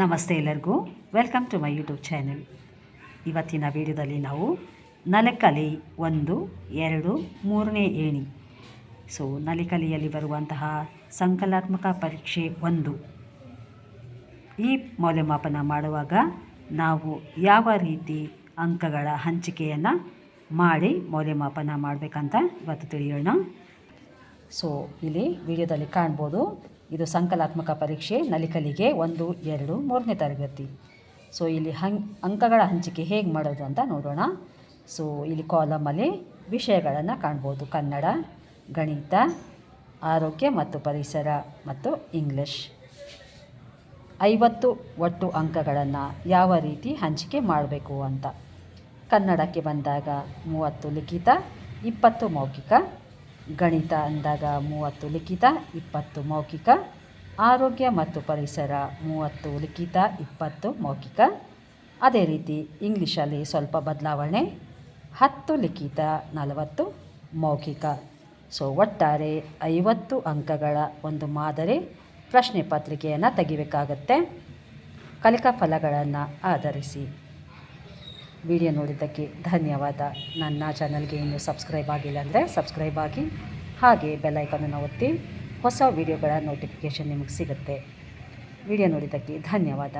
ನಮಸ್ತೆ ಎಲ್ಲರಿಗೂ. Welcome to my YouTube channel ಇವತ್ತಿನ ವಿಡಿಯೋದಲ್ಲಿ ನಾವು ನಲಕಲಿ ಒಂದು, ಎರಡು, ಮೂರನೇ ಏಣಿ. ಸೊ ನಲಿಕಲಿಯಲ್ಲಿ ಬರುವಂತಹ ಸಂಕಲಾತ್ಮಕ ಪರೀಕ್ಷೆ ಒಂದು. ಈ ಮೌಲ್ಯಮಾಪನ ಮಾಡುವಾಗ ನಾವು ಯಾವ ರೀತಿ ಅಂಕಗಳ ಹಂಚಿಕೆಯನ್ನು ಮಾಡಿ ಮೌಲ್ಯಮಾಪನ ಮಾಡಬೇಕಂತ ಇವತ್ತು ತಿಳಿಯೋಣ. ಸೊ ಇಲ್ಲಿ ವಿಡಿಯೋದಲ್ಲಿ ಕಾಣ್ಬೋದು ಇದು ಸಂಕಲಾತ್ಮಕ ಪರೀಕ್ಷೆ ನಲಿಕಲಿಗೆ ಒಂದು, ಎರಡು, ಮೂರನೇ ತರಗತಿ. ಸೊ ಇಲ್ಲಿ ಹಂ, ಅಂಕಗಳ ಹಂಚಿಕೆ ಹೇಗೆ ಮಾಡೋದು ಅಂತ ನೋಡೋಣ. ಸೊ ಇಲ್ಲಿ ಕಾಲಮಲ್ಲಿ ವಿಷಯಗಳನ್ನು ಕಾಣ್ಬೋದು. ಕನ್ನಡ, ಗಣಿತ, ಆರೋಗ್ಯ ಮತ್ತು ಪರಿಸರ ಮತ್ತು ಇಂಗ್ಲಿಷ್ ಐವತ್ತು ಒಟ್ಟು ಅಂಕಗಳನ್ನು ಯಾವ ರೀತಿ ಹಂಚಿಕೆ ಮಾಡಬೇಕು ಅಂತ. ಕನ್ನಡಕ್ಕೆ ಬಂದಾಗ ಮೂವತ್ತು ಲಿಖಿತ, ಇಪ್ಪತ್ತು ಮೌಖಿಕ ಗಣಿತ ಅಂದಾಗ ಮೂವತ್ತು ಲಿಖಿತ, ಇಪ್ಪತ್ತು ಮೌಖಿಕ, ಆರೋಗ್ಯ ಮತ್ತು ಪರಿಸರ ಮೂವತ್ತು ಲಿಖಿತ, ಇಪ್ಪತ್ತು ಮೌಖಿಕ. ಅದೇ ರೀತಿ ಇಂಗ್ಲೀಷಲ್ಲಿ ಸ್ವಲ್ಪ ಬದಲಾವಣೆ, ಹತ್ತು ಲಿಖಿತ, ನಲವತ್ತು ಮೌಖಿಕ. ಸೊ ಒಟ್ಟಾರೆ ಐವತ್ತು ಅಂಕಗಳ ಒಂದು ಮಾದರಿ ಪ್ರಶ್ನೆ ಪತ್ರಿಕೆಯನ್ನು ತೆಗಿಬೇಕಾಗತ್ತೆ. ಕಲಿಕಾ ಫಲಗಳನ್ನು ಆಧರಿಸಿ. ವಿಡಿಯೋ ನೋಡಿದ್ದಕ್ಕೆ ಧನ್ಯವಾದ. ನನ್ನ ಚಾನಲ್ಗೆ ಇನ್ನೂ ಸಬ್ಸ್ಕ್ರೈಬ್ ಆಗಿಲ್ಲ ಅಂದರೆ ಸಬ್ಸ್ಕ್ರೈಬ್ ಆಗಿ, ಹಾಗೆ ಬೆಲ್ಲೈಕನನ್ನು ಒತ್ತಿ ಹೊಸ ವಿಡಿಯೋಗಳ ನೋಟಿಫಿಕೇಷನ್ ನಿಮಗೆ ಸಿಗುತ್ತೆ. ವಿಡಿಯೋ ನೋಡಿದ್ದಕ್ಕೆ ಧನ್ಯವಾದ.